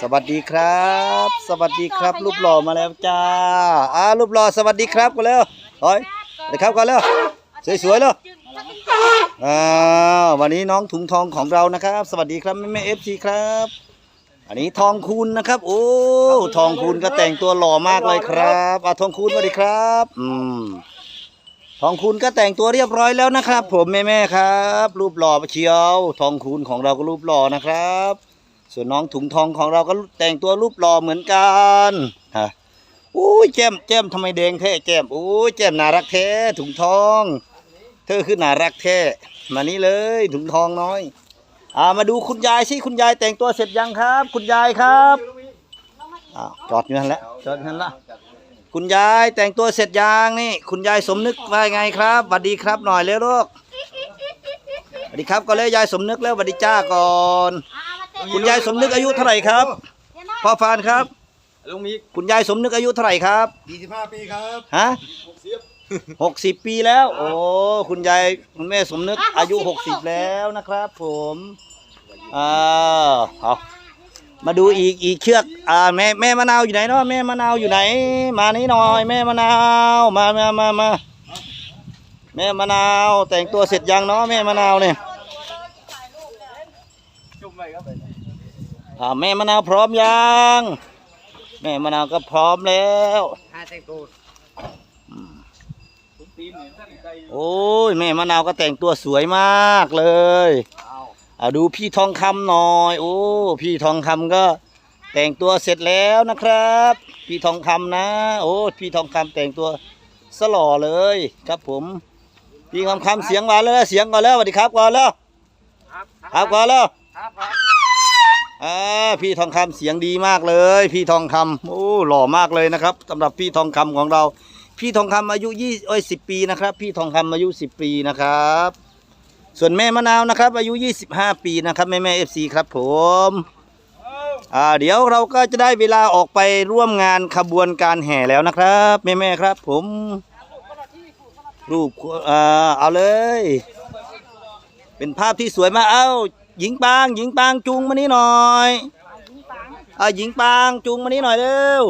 สวัสดีครับ สวัสดีครับ รูปหล่อมาแล้วจ้าอ่ารูปหล่อสวัสดีครับกันแล้วเฮ้ยเดี๋ยวครับกันแล้วสวยๆเลยอ่าวันนี้น้องถุงทองของเรานะครับ สวัสดีครับแม่แม่เอฟซีครับ อันนี้ทองคูณนะครับ โอ้ทองคูณก็แต่งตัวหล่อมากเลยครับอ่าทองคูณสวัสดีครับ อืมทองคูณก็แต่งตัวเรียบร้อยแล้วนะครับ ผมแม่แม่ๆครับ รูปหล่อเชียว ทองคูณของเราก็รูปหล่อนะครับ ส่วนน้องถุงทองของเราก็แต่งตัวรูปหล่อเหมือนกันฮะอุ้ยแจ่มแจ่มทำไมแดงแท้แจ่มอุ้ยแจ่มน่ารักแท้ถุงทอง เธอคือน่ารักแท้มานี่เลยถุงทองน้อยอ่ามาดูคุณยายสิคุณยายแต่งตัวเสร็จยังครับ คุณยายครับอ้าวจอดอยู่นั่นแหละจอดอยู่นั่นละคุณยายแต่งตัวเสร็จยังนี่ คุณยายสมนึกว่าไงครับสวัสดีครับหน่อยเร็วลูกสวัสดีครับก็เลยยายสมนึกแล้วสวัสดีจ้าก่อน คุณยายสมนึกอายุเท่าไหร่ครับ พ่อฟานครับ ลุงมีคุณยายสมนึกอายุเท่าไหร่ครับ25ปีครับฮะหกสิบปีแล้ว โอ้ คุณยายคุณแม่สมนึกอายุหกสิบแล้วนะครับผมอ่าเอามาดูอีกอีกเชือก อ่าแม่แม่มะนาวอยู่ไหนเนาะแม่มะนาวอยู่ไหน มานี่หน่อย แม่มะนาวมามามามาแม่มะนาวแต่งตัวเสร็จยังเนาะแม่มะนาวเนี่ย จุ่มไปครับ อ่าแม่มะนาวพร้อมยังแม่มะนาวก็พร้อมแล้วห้าแต่งตัวทุกทีมเนี่ยท่านใจโอ้ยแม่มะนาวก็แต่งตัวสวยมากเลยเอาเอาดูพี่ทองคำหน่อย โอ้พี่ทองคำก็แต่งตัวเสร็จแล้วนะครับ พี่ทองคำนะ โอ้พี่ทองคำแต่งตัวสล่อเลยครับผม พี่ทองคำเสียงมาแล้วเสียงก่อนแล้วสวัสดีครับก่อนแล้วครับครับก่อนแล้วครับครับ อ่าพี่ทองคำเสียงดีมากเลย พี่ทองคำโอ้หล่อมากเลยนะครับสำหรับพี่ทองคำของเรา พี่ทองคำอายุยี่เอ้ยสิบปีนะครับ พี่ทองคำอายุสิบปีนะครับ ส่วนแม่มะนาวนะครับ อายุ25ปีนะครับแม่แม่เอฟซีครับผมอ่าเดี๋ยวเราก็จะได้เวลาออกไปร่วมงานขบวนการแห่แล้วนะครับแม่แม่ครับ ผม รูปอ่าเอาเลย เป็นภาพที่สวยมากเอ้า หญิงปางหญิงปางจูงมานี่หน่อยอ่าหญิงปางจูงมานี่หน่อยเร็ว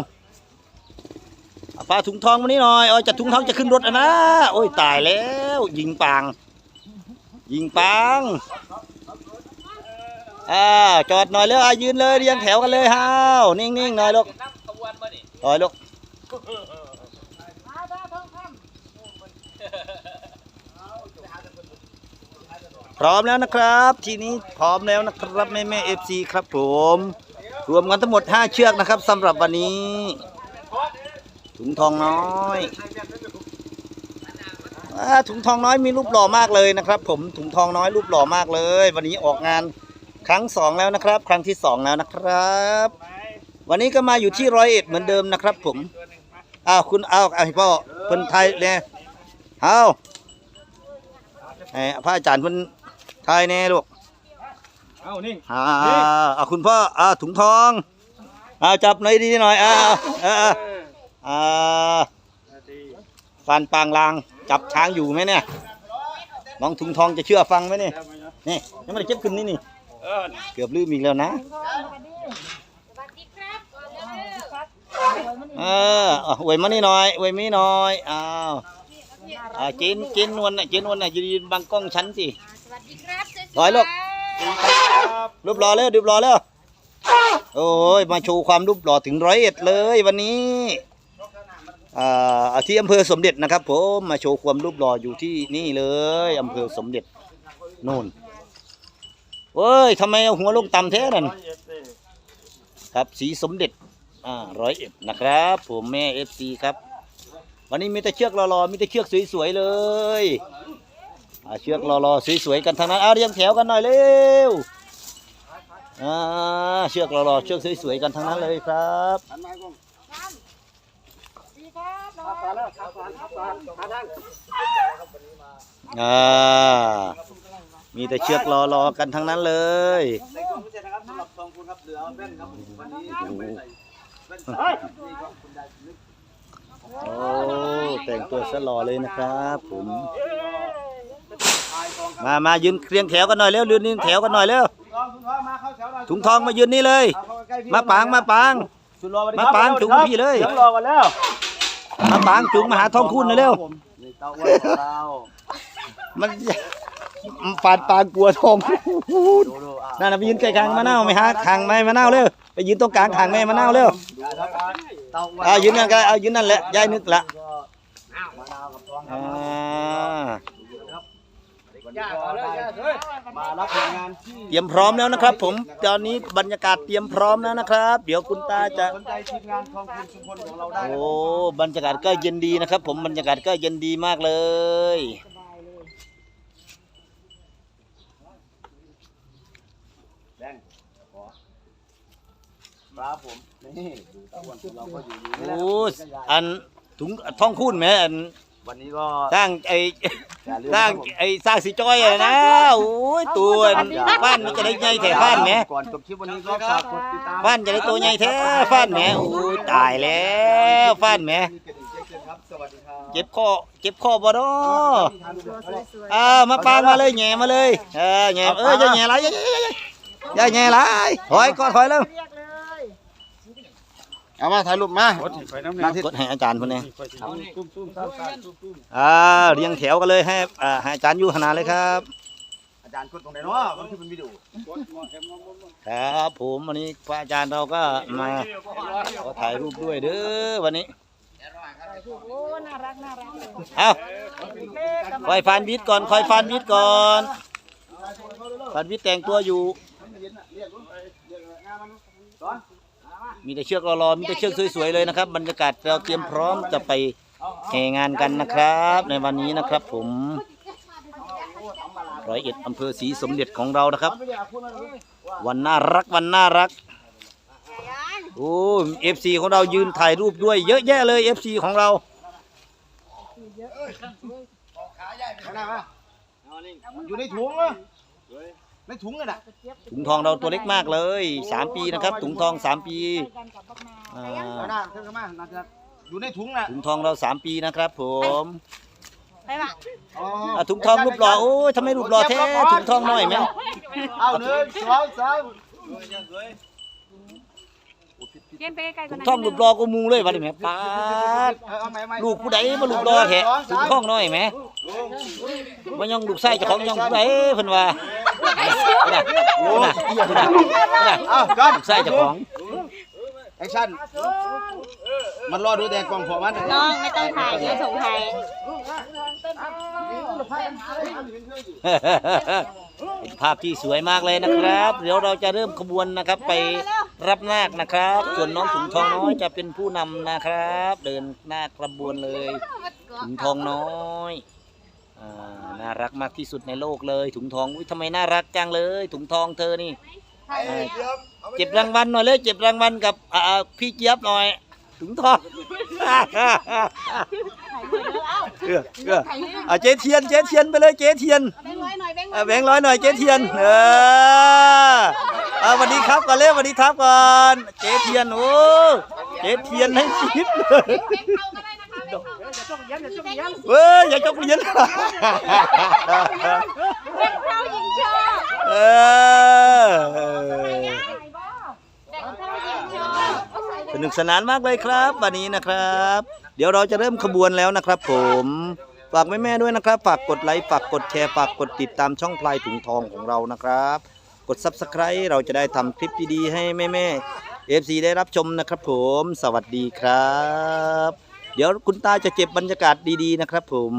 เอาปลาถุงทองมานี่หน่อยเออจะถุงทองจะขึ้นรถอะนะโอ้ยตายแล้วหญิงปางยิงปังอ่าจอดหน่อยแล้วอะยืนเลยเรียงแถวกันเลยฮาวนิ่งๆหน่อยลูกนับขบวนมาดิถอยลูก พร้อมแล้วนะครับ ทีนี้พร้อมแล้วนะครับแม่แม่เอฟซีครับผม รวมกันทั้งหมด 5 เชือกนะครับสำหรับวันนี้ ถุงทองน้อยอถุงทองน้อยมีรูปหล่อมากเลยนะครับ ผมถุงทองน้อยรูปหล่อมากเลย วันนี้ออกงานครั้งสองแล้วนะครับ ครั้งที่สองแล้วนะครับ วันนี้ก็มาอยู่ที่ร้อยเอ็ดเหมือนเดิมนะครับ ผมอ้าวคุณอ้าวไอ้พ่อเพิ่นไทยเนี่ยเอาไอ้พระอาจารย์เพิ่น ไทยแน่ลูกเอานี่อ่าอ่าคุณพ่ออ่าถุงทองอ่าจับหน่อยดีหน่อยอ่าอ่าอ่าอ่าฟันปางลางจับช้างอยู่ไหมเนี่ยน้องถุงทองจะเชื่อฟังไหมเนี่ยนี่ยังไม่ได้เก็บขึ้นนี่นี่เออเกือบลืมอีกแล้วนะสวัสดีครับก่อนเร็วเอออะอวยมานี่หน่อยอวยมีหน่อยอ้าวอ่าจินจินนวลน่ะจินนวลน่ะยืนบังกล้องฉันสิ สวัสดีครับสวยๆร้อยลูกรูปหล่อแล้วรูปหล่อแล้วโอ้ยมาโชว์ความรูปหล่อถึงร้อยเอ็ดเลยวันนี้อ่าที่อำเภอสมเด็จนะครับผมมาโชว์ความรูปหล่ออยู่ที่นี่เลยอำเภอสมเด็จนู่นเว้ยทำไมเอาหัวลงต่ำแท้นั่นครับสีสมเด็จอ่าร้อยเอ็ดนะครับ ผมแม่เอฟซีครับ วันนี้มีแต่เชือกรอๆมีแต่เชือกสวยๆเลยอ่า เชือกรอๆสวยๆกันทางนั้นเอาเรียงแถวกันหน่อยเร็วเชือกรอๆเชือกสวยๆกันทางนั้นเลยครับมีแต่เชือกรอๆกันทั้งนั้นเลยโอ้แต่งตัวสลอเลยนะครับผม มามายืนเรียงแถวกันหน่อยเร็วยืนเรียงแถวกันหน่อยเร็วก็ทองถุงทองมาเข้าแถวหน่อยถุงทองมายืนนี่เลยเอเข้ใกล้ๆพี่มาปางมาปางสุดรอสวัสดีมาครับปางสวัสดีจุงครับพี่เลยดี๋วรอกันแล้วมาปางจุงมาหาทองคุณหน่อยเร็วนี่เต้าอ้วนของเรามันปาดปางกลัวทองดูดูอะนั่นนะไปยืนใกล้คางมะนาวไหมฮะคางแม่มะนาวเร็วไปยืนตรงกลางคางแม่มะนาวเร็วดูครับเต้าอ้วนเอายืนนั่นก็เอายืนนั่นแหละยายนึกละ เตรียมพร้อมแล้วนะครับ ผมตอนนี้บรรยากาศเตรียมพร้อมแล้วนะครับ เดี๋ยวคุณตาจะสนใจทีมงานทองคุณชุมพลของเราได้โอ้บรรยากาศก็เย็นดีนะครับ ผมบรรยากาศก็เย็นดีมากเลยแดงขอครับผมนี่ดูเต้าอ้วนของเราก็อยู่นี่โอ้อันถุงท่องคูนไหมอัน วันนี้ก็ สร้างไอ้อย่าลืมสร้างครับผมไอ้สร้างสีจ้อยอะนะโอ้ยตัวฟ้านมันจะได้ใหญ่แท้ฟ้านไหมก่อนจบคลิปวันนี้ก็ฝากกดติดตามฟ้านจะได้ตัวใหญ่แท้ฟ้านไหมโอ้ยตายแล้วฟ้านไหมมีกระดิ่งแจ้งเตือนครับสวัสดีครับเจ็บคอเจ็บคอบ่ดออ่ามาปางมาเลยแหง่มาเลยเออแหง่เอ้ยอย่าแหง่ไรอย่าอย่าอย่าแหง่ไรถอยก่อนถอยแล้ว เอามาถ่ายรูปมามาที่กดให้อาจารย์คนนี้อ่าเรียงแถวกันเลยให้อ่าให้อาจารย์อยู่ขนาดเลยครับ อาจารย์กดตรงไหนเนาะมันคือเป็นวิดีโอครับผมวันนี้พระอาจารย์เราก็มาขอถ่ายรูปด้วยเด้อวันนี้โอ้น่ารักน่ารักเลยเอาคอยฟานวิทย์ก่อนคอยฟานวิทย์ก่อนฟานวิทย์แต่งตัวอยู่ มีแต่เชือกรอๆมีแต่เชือกสวยๆเลยนะครับบรรยากาศเราเตรียมพร้อมจะไปแห่งานกันนะครับ ในวันนี้นะครับผมร้อยเอ็ดอำเภอศรีสมเด็จของเรานะครับ วันน่ารักวันน่ารักโอ้เอฟซีของเรายืนถ่ายรูปด้วย เยอะแยะเลยเอฟซีของเราอยู่ในถุงเลย ในถุงเลยนะถุงทองเราตัวเล็กมากเลยสามปีนะครับ ถุงทองสามปีอ่าเอาหน้าเพิ่งเข้ามาน่าจะอยู่ในถุงน่ะถุงทองเราสามปีนะครับ ผมไปป่ะอ๋ออะถุงทองรูปหล่อโอ้ยทำไมรูปหล่อแท้ถุงทองน้อยไหม เอาหนึ่งสองสาม เย็นไปไกลๆถุกันงนะทองรูปหล่อก็มูเลยวันนี้แม่ป้าดเอาเอาใหม่ใหม่ลูกผู้ใดมารูปหล่อแท้ถุงทองน้อยไหมมันยังลูกไส้เจ้าของยังผู้ใดเพิ่นว่าน่ะน่ะน่ะน่ะเอาจอนลูกไส้เจ้าของแอคชั่นมันรอดูแต่กล่องของมันน้องไม่ต้องถ่ายเดี๋ยวส่งถ่ายเป็น ภาพที่สวยมากเลยนะครับ เดี๋ยวเราจะเริ่มขบวนนะครับ ไปรับนาคนะครับ ส่วนน้องถุงทองน้อยจะเป็นผู้นำนะครับ เดินหน้ากระบวนเลยถุงทองน้อยอ่าน่ารักมากที่สุดในโลกเลยถุงทองอุ้ยทำไมน่ารักจังเลย ถุงทองเธอนี่เจ็บรางวัลหน่อยเลยเจ็บรางวัลกับอ่าพี่เจี๊ยบหน่อย ถุงทองเออเอออะเจ๊เทียนเจ๊เทียนไปเลยเจ๊เทียนแบงค์ร้อยหน่อยแบงค์อะแบงค์ร้อยหน่อยเจ๊เทียน เออเอาสวัสดีครับก่อนเร็วสวัสดีครับก่อนเจ๊เทียนโอ้เจ๊เทียนให้ชิปเลยแบงค์เทาก็ได้นะคะแบงค์เทาแบงค์เทาเว้ยอย่าจกเหรียญแบงค์เทายิงชอบเออ แบงค์เทายิงชอบ ส นุกสนานมากเลยครับ วันนี้นะครับ เดี๋ยวเราจะเริ่มขบวนแล้วนะครับ ผมฝากแม่ๆด้วยนะครับ ฝากกดไลค์ฝากกดแชร์ฝากกดติดตามช่องพลายถุงทองของเรานะครับ กด subscribe เราจะได้ทำคลิปดีๆให้แม่ๆ FC ได้รับชมนะครับ ผมสวัสดีครับ เดี๋ยวคุณตาจะเก็บบรรยากาศดีๆนะครับ ผม